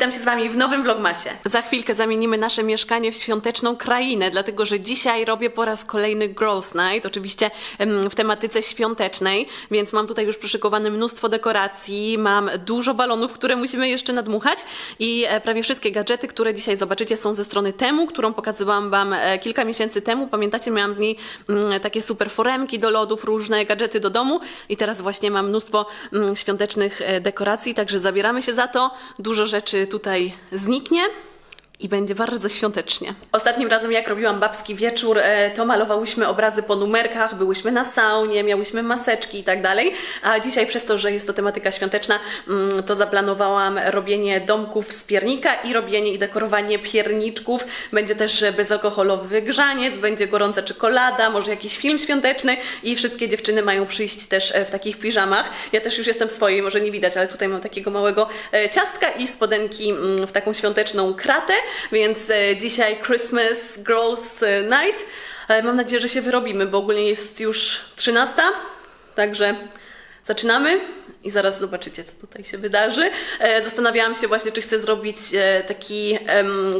witam się z Wami w nowym vlogmasie. Za chwilkę zamienimy nasze mieszkanie w świąteczną krainę, dlatego że dzisiaj robię po raz kolejny Girls Night, oczywiście w tematyce świątecznej, więc mam tutaj już przyszykowane mnóstwo dekoracji, mam dużo balonów, które musimy jeszcze nadmuchać i e, prawie wszystkie gadżety, które dzisiaj zobaczycie są ze strony Temu, którą pokazywałam Wam e, kilka miesięcy temu. Pamiętacie, miałam z niej mm, takie super foremki do lodów, różne gadżety do domu i teraz właśnie mam mnóstwo mm, świątecznych e, dekoracji, także zabieramy się za to. Dużo rzeczy tutaj zniknie. I będzie bardzo świątecznie. Ostatnim razem, jak robiłam babski wieczór, e, to malowałyśmy obrazy po numerkach, byłyśmy na saunie, miałyśmy maseczki i tak dalej. A dzisiaj, przez to, że jest to tematyka świąteczna, mm, to zaplanowałam robienie domków z piernika i robienie i dekorowanie pierniczków. Będzie też bezalkoholowy grzaniec, będzie gorąca czekolada, może jakiś film świąteczny i wszystkie dziewczyny mają przyjść też e, w takich piżamach. Ja też już jestem w swojej, może nie widać, ale tutaj mam takiego małego e, ciastka i spodenki mm, w taką świąteczną kratę, więc e, dzisiaj Christmas Girls e, Night. E, Mam nadzieję, że się wyrobimy, bo ogólnie jest już 13, także zaczynamy i zaraz zobaczycie, co tutaj się wydarzy. E, Zastanawiałam się właśnie, czy chcę zrobić e, taki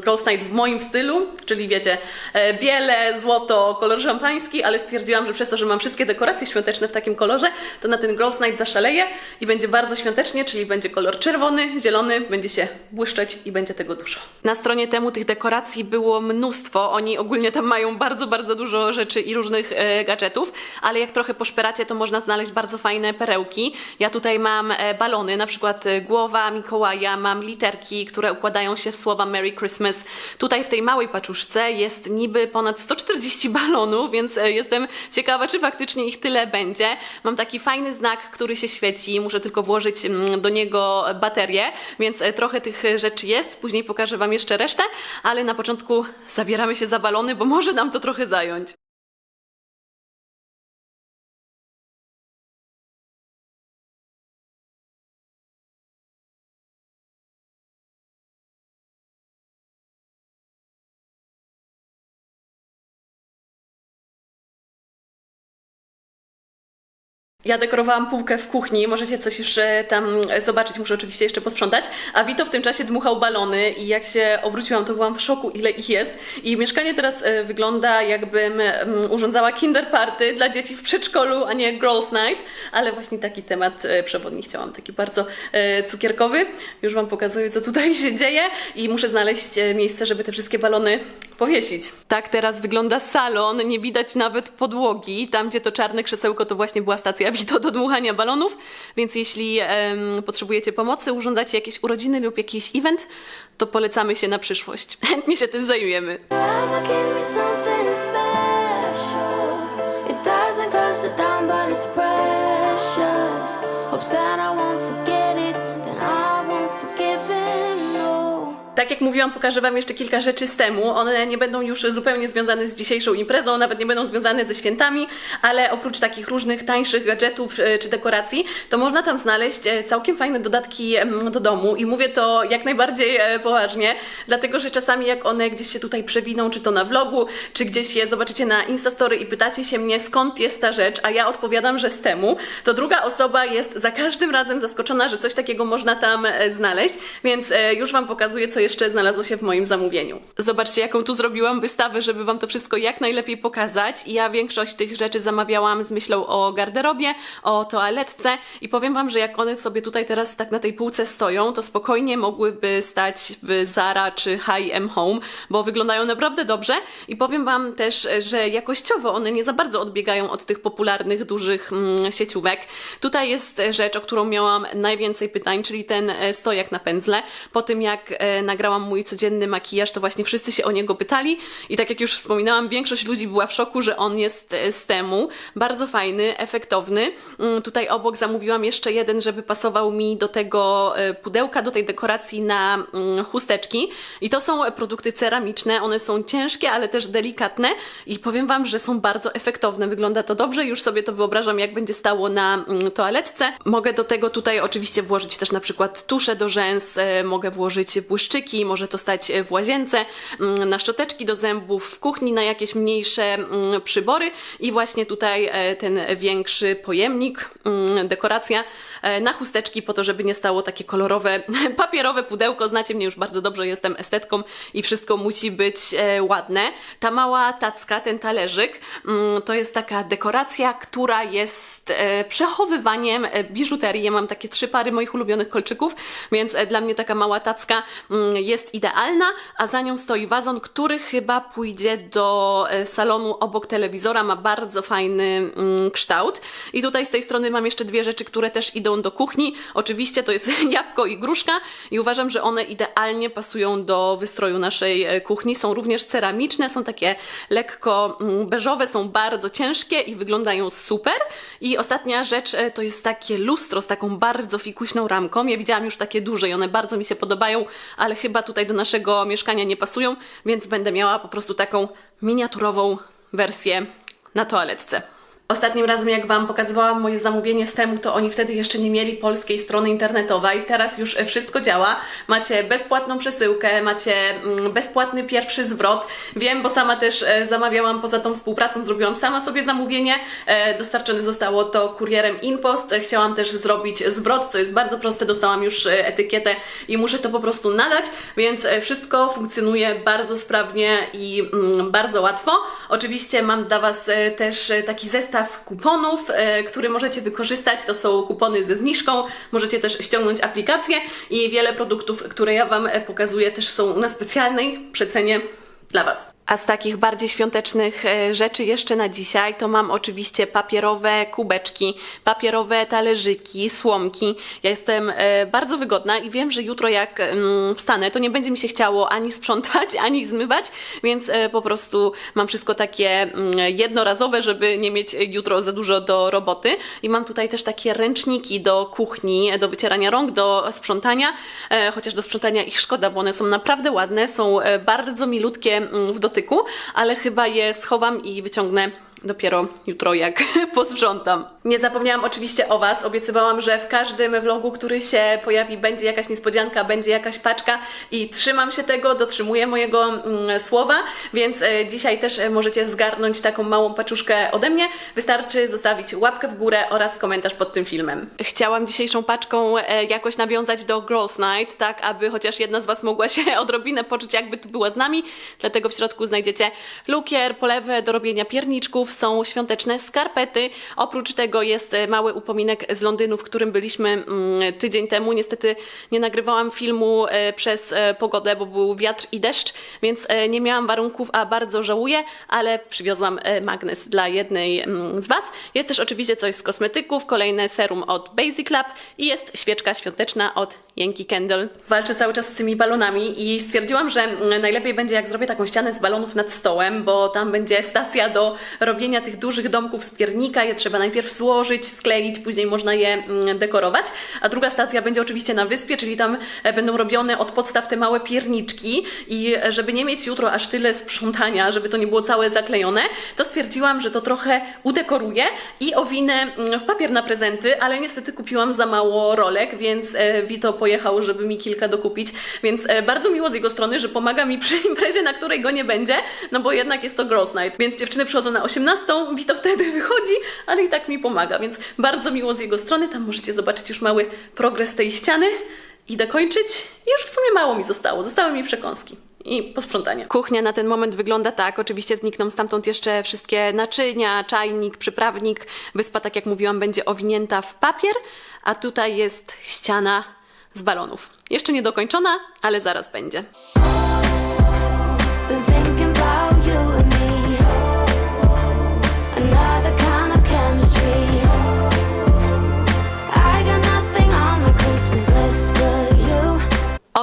Girls Night w moim stylu, czyli wiecie, e, biele, złoto, kolor szampański, ale stwierdziłam, że przez to, że mam wszystkie dekoracje świąteczne w takim kolorze, to na ten Girls Night zaszaleję i będzie bardzo świątecznie, czyli będzie kolor czerwony, zielony, będzie się błyszczeć i będzie tego dużo. Na stronie temu tych dekoracji było mnóstwo. Oni ogólnie tam mają bardzo, bardzo dużo rzeczy i różnych gadżetów, ale jak trochę poszperacie, to można znaleźć bardzo fajne perełki. Ja tutaj mam e, balony, na przykład e, głowa Mikołaja, mam literki, które układają się w słowa Merry Christmas. Tutaj w tej małej paczuszce jest niby ponad 140 balonów, więc e, jestem ciekawa, czy faktycznie ich tyle będzie. Mam taki fajny znak, który się świeci, muszę tylko włożyć mm, do niego baterię, więc trochę tych rzeczy jest. Później pokażę Wam jeszcze resztę, ale na początku zabieramy się za balony, bo może nam to trochę zająć. Ja dekorowałam półkę w kuchni, możecie coś już e, tam zobaczyć, muszę oczywiście jeszcze posprzątać. A Vito w tym czasie dmuchał balony i jak się obróciłam, to byłam w szoku, ile ich jest. I mieszkanie teraz e, wygląda jakbym mm, urządzała kinder party dla dzieci w przedszkolu, a nie girls night, ale właśnie taki temat e, przewodni chciałam, taki bardzo e, cukierkowy. Już Wam pokazuję, co tutaj się dzieje i muszę znaleźć miejsce, żeby te wszystkie balony powiesić. Tak teraz wygląda salon, nie widać nawet podłogi. Tam, gdzie to czarne krzesełko, to właśnie była stacja Vito do dmuchania balonów, więc jeśli em, potrzebujecie pomocy, urządzacie jakieś urodziny lub jakiś event, to polecamy się na przyszłość. Chętnie się tym zajmujemy. Mama me Jak mówiłam, pokażę Wam jeszcze kilka rzeczy z temu. One nie będą już zupełnie związane z dzisiejszą imprezą, nawet nie będą związane ze świętami, ale oprócz takich różnych tańszych gadżetów e, czy dekoracji, to można tam znaleźć e, całkiem fajne dodatki do domu. I mówię to jak najbardziej e, poważnie, dlatego że czasami jak one gdzieś się tutaj przewiną, czy to na vlogu, czy gdzieś je zobaczycie na Instastory i pytacie się mnie skąd jest ta rzecz, a ja odpowiadam, że z temu, to druga osoba jest za każdym razem zaskoczona, że coś takiego można tam znaleźć, więc już Wam pokazuję, co jeszcze znalazło się w moim zamówieniu. Zobaczcie, jaką tu zrobiłam wystawę, żeby Wam to wszystko jak najlepiej pokazać. Ja większość tych rzeczy zamawiałam z myślą o garderobie, o toaletce i powiem Wam, że jak one sobie tutaj teraz tak na tej półce stoją, to spokojnie mogłyby stać w Zara czy H&M Home, bo wyglądają naprawdę dobrze i powiem Wam też, że jakościowo one nie za bardzo odbiegają od tych popularnych, dużych mm, sieciówek. Tutaj jest rzecz, o którą miałam najwięcej pytań, czyli ten e, stojak na pędzle. Po tym jak e, nagrałam mój codzienny makijaż, to właśnie wszyscy się o niego pytali i tak jak już wspominałam, większość ludzi była w szoku, że on jest e, z temu. Bardzo fajny, efektowny. Mm, Tutaj obok zamówiłam jeszcze jeden, żeby pasował mi do tego e, pudełka, do tej dekoracji na mm, chusteczki. I to są produkty ceramiczne, one są ciężkie, ale też delikatne i powiem Wam, że są bardzo efektowne. Wygląda to dobrze, już sobie to wyobrażam, jak będzie stało na mm, toaletce. Mogę do tego tutaj oczywiście włożyć też na przykład tuszę do rzęs, e, mogę włożyć błyszczyki, może to stać w łazience, mm, na szczoteczki do zębów, w kuchni na jakieś mniejsze mm, przybory i właśnie tutaj e, ten większy pojemnik, mm, dekoracja e, na chusteczki po to, żeby nie stało takie kolorowe, papierowe pudełko. Znacie mnie już bardzo dobrze, jestem estetką i wszystko musi być e, ładne. Ta mała tacka, ten talerzyk, to jest taka dekoracja, która jest e, przechowywaniem e, biżuterii. Ja mam takie trzy pary moich ulubionych kolczyków, więc e, dla mnie taka mała tacka jest idealna, a za nią stoi wazon, który chyba pójdzie do e, salonu obok telewizora, ma bardzo fajny mm, kształt. I tutaj z tej strony mam jeszcze dwie rzeczy, które też idą do kuchni. Oczywiście to jest jabłko i gruszka i uważam, że one idealnie pasują do wystroju naszej e, kuchni. Są również ceramiczne, są takie lekko mm, beżowe, są bardzo ciężkie i wyglądają super. I ostatnia rzecz e, to jest takie lustro z taką bardzo fikuśną ramką. Ja widziałam już takie duże i one bardzo mi się podobają, ale chyba tutaj do naszego mieszkania nie pasują, więc będę miała po prostu taką miniaturową wersję na toaletce. Ostatnim razem, jak Wam pokazywałam moje zamówienie z temu, to oni wtedy jeszcze nie mieli polskiej strony internetowej. Teraz już e, wszystko działa. Macie bezpłatną przesyłkę, macie mm, bezpłatny pierwszy zwrot. Wiem, bo sama też e, zamawiałam poza tą współpracą, zrobiłam sama sobie zamówienie. E, dostarczone zostało to kurierem InPost. Chciałam też zrobić zwrot, co jest bardzo proste. Dostałam już etykietę i muszę to po prostu nadać, więc wszystko funkcjonuje bardzo sprawnie i mm, bardzo łatwo. Oczywiście mam dla Was też taki zestaw kuponów, e, który możecie wykorzystać. To są kupony ze zniżką. Możecie też ściągnąć aplikację i wiele produktów, które ja Wam e, pokazuję, też są na specjalnej przecenie dla Was. A z takich bardziej świątecznych e, rzeczy jeszcze na dzisiaj to mam oczywiście papierowe kubeczki, papierowe talerzyki, słomki. Ja jestem e, bardzo wygodna i wiem, że jutro jak mm, wstanę, to nie będzie mi się chciało ani sprzątać, ani zmywać, więc e, po prostu mam wszystko takie mm, jednorazowe, żeby nie mieć jutro za dużo do roboty. I mam tutaj też takie ręczniki do kuchni, do wycierania rąk, do sprzątania, chociaż do sprzątania ich szkoda, bo one są naprawdę ładne, są bardzo milutkie mm, w dotyku, ale chyba je schowam i wyciągnę dopiero jutro, jak posprzątam. Nie zapomniałam oczywiście o Was. Obiecywałam, że w każdym vlogu, który się pojawi, będzie jakaś niespodzianka, będzie jakaś paczka i trzymam się tego, dotrzymuję mojego mm, słowa, więc e, dzisiaj też e, możecie zgarnąć taką małą paczuszkę ode mnie. Wystarczy zostawić łapkę w górę oraz komentarz pod tym filmem. Chciałam dzisiejszą paczką e, jakoś nawiązać do Girls Night, tak aby chociaż jedna z Was mogła się odrobinę poczuć, jakby tu była z nami. Dlatego w środku znajdziecie lukier, polewę do robienia pierniczków, są świąteczne skarpety. Oprócz tego jest e, mały upominek z Londynu, w którym byliśmy mm, tydzień temu. Niestety nie nagrywałam filmu e, przez e, pogodę, bo był wiatr i deszcz, więc nie miałam warunków, a bardzo żałuję, ale przywiozłam magnes dla jednej mm, z Was. Jest też oczywiście coś z kosmetyków, kolejne serum od Basic Lab i jest świeczka świąteczna od Yankee Candle. Walczę cały czas z tymi balonami i stwierdziłam, że mm, najlepiej będzie jak zrobię taką ścianę z balonów nad stołem, bo tam będzie stacja do robienia tych dużych domków z piernika. Je trzeba najpierw złożyć, skleić, później można je mm, dekorować. A druga stacja będzie oczywiście na wyspie, czyli tam e, będą robione od podstaw te małe pierniczki i e, żeby nie mieć jutro aż tyle sprzątania, żeby to nie było całe zaklejone, to stwierdziłam, że to trochę udekoruję i owinę mm, w papier na prezenty, ale niestety kupiłam za mało rolek, więc e, Vito pojechał, żeby mi kilka dokupić, więc e, bardzo miło z jego strony, że pomaga mi przy imprezie, na której go nie będzie, no bo jednak jest to Girls Night, więc dziewczyny przychodzą na 18, Vito wtedy wychodzi, ale i tak mi pomaga, więc bardzo miło z jego strony, tam możecie zobaczyć już mały progres tej ściany i dokończyć. I już w sumie mało mi zostało, zostały mi przekąski i posprzątanie. Kuchnia na ten moment wygląda tak. Oczywiście znikną stamtąd jeszcze wszystkie naczynia, czajnik, przyprawnik. Wyspa, tak jak mówiłam, będzie owinięta w papier, a tutaj jest ściana z balonów. Jeszcze nie dokończona, ale zaraz będzie.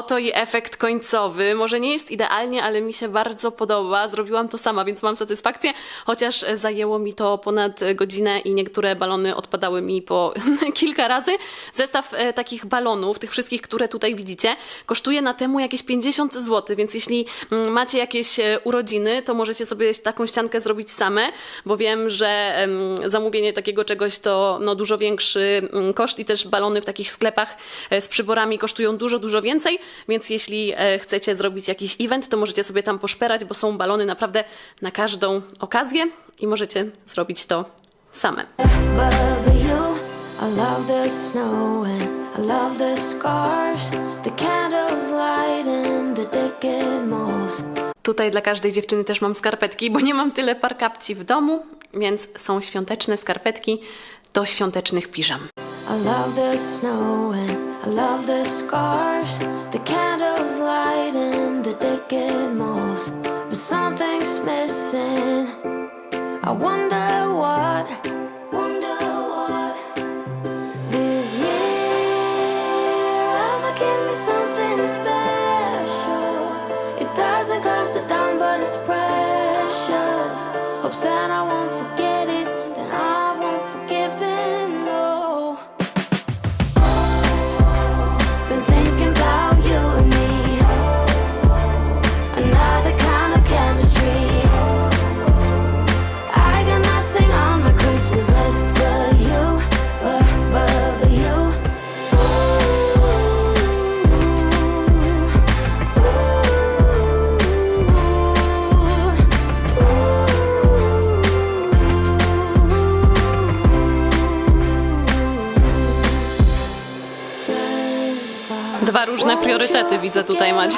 Oto i efekt końcowy. Może nie jest idealnie, ale mi się bardzo podoba. Zrobiłam to sama, więc mam satysfakcję, chociaż zajęło mi to ponad godzinę i niektóre balony odpadały mi po kilka razy. Zestaw e, takich balonów, tych wszystkich, które tutaj widzicie, kosztuje na temu jakieś 50 zł, więc jeśli mm, macie jakieś e, urodziny, to możecie sobie taką ściankę zrobić same, bo wiem, że zamówienie takiego czegoś to no, dużo większy mm, koszt i też balony w takich sklepach e, z przyborami kosztują dużo, dużo więcej, więc jeśli e, chcecie zrobić jakiś event, to możecie sobie tam poszperać, bo są balony naprawdę na każdą okazję i możecie zrobić to same. Tutaj dla każdej dziewczyny też mam skarpetki, bo nie mam tyle par kapci w domu, więc są świąteczne skarpetki do świątecznych piżam. I love the snow and I love the scars, candles lighting the decade malls. But something's missing. I wonder what, Dwa różne priorytety widzę tutaj, it?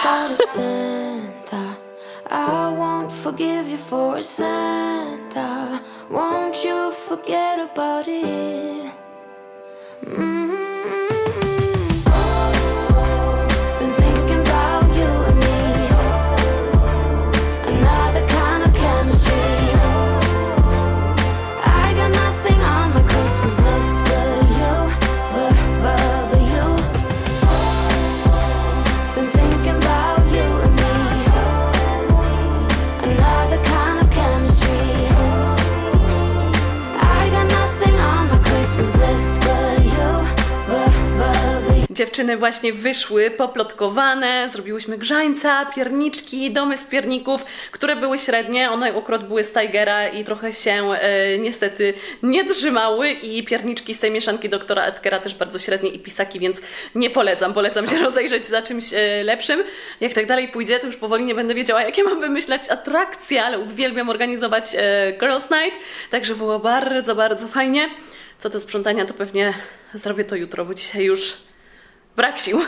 Dziewczyny właśnie wyszły, poplotkowane, zrobiłyśmy grzańca, pierniczki, domy z pierników, które były średnie, one akurat były z Tigera i trochę się e, niestety nie trzymały i pierniczki z tej mieszanki doktora Edgera też bardzo średnie i pisaki, więc nie polecam, polecam się rozejrzeć za czymś e, lepszym. Jak tak dalej pójdzie, to już powoli nie będę wiedziała, jakie mam wymyślać atrakcje, ale uwielbiam organizować e, Girls Night, także było bardzo, bardzo fajnie. Co do sprzątania, to pewnie zrobię to jutro, bo dzisiaj już brak sił.